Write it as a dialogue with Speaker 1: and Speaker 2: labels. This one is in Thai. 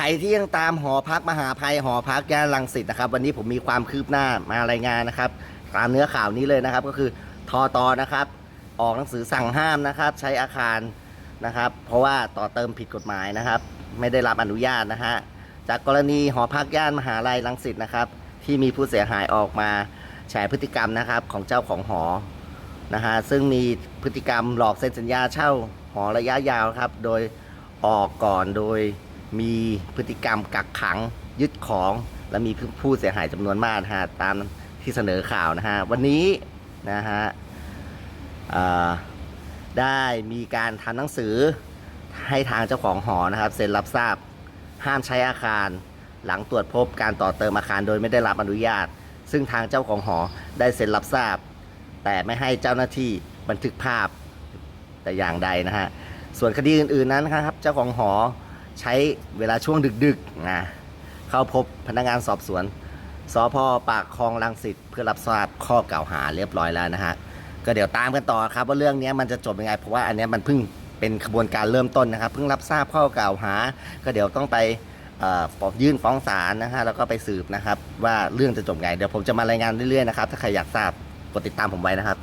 Speaker 1: ใครที่ยังตามหอพักมหาภัยหอพักย่านรังสิตนะครับ วันนี้ผมมีความคืบหน้ามารายงานนะครับ ตามเนื้อข่าวนี้เลยนะครับ ก็คือทอตอนะครับ ออกหนังสือสั่งห้ามนะครับ ใช้อาคารนะครับ เพราะว่าต่อเติมผิดกฎหมายนะครับ ไม่ได้รับอนุญาตนะฮะจากกรณีหอพักย่านมหาลัยรังสิตนะครับ ที่มีผู้เสียหายออกมาแฉพฤติกรรมนะครับ ของเจ้าของหอนะฮะซึ่งมีพฤติกรรมหลอกเซ็นสัญญาเช่าหอระยะยาวครับ โดยออกก่อนโดย มีพฤติกรรมกักขังยึดของ และมีผู้เสียหายจำนวนมากนะฮะตามที่เสนอข่าวนะฮะวันนี้นะฮะได้มีการทำหนังสือให้ทางเจ้าของหอนะครับเซ็นรับทราบห้ามใช้อาคาร หลังตรวจพบการต่อเติมอาคารโดยไม่ได้รับอนุญาต ซึ่งทางเจ้าของหอได้เซ็นรับทราบ แต่ไม่ให้เจ้าหน้าที่บันทึกภาพแต่อย่างใดนะฮะส่วนคดีอื่นๆนั้นนะครับเจ้าของหอ ใช้เวลาช่วงดึกๆนะเข้าพบพนักงานสอบสวนสพปากคลองลังสิตเพื่อรับทราบข้อกล่าวหาเรียบร้อยแล้วนะฮะก็เดี๋ยวตามกันต่อครับ ว่าเรื่องนี้มันจะจบยังไง เพราะว่าอันนี้มันเพิ่งเป็นขบวนการเริ่มต้นนะครับ เพิ่งรับทราบข้อกล่าวหา ก็เดี๋ยวต้องไปยื่นฟ้องศาลนะฮะแล้วก็ไปสืบนะครับ ว่าเรื่องจะจบไง เดี๋ยวผมจะมารายงานเรื่อยๆนะครับถ้าใครอยากทราบกดติดตามผมไว้นะครับ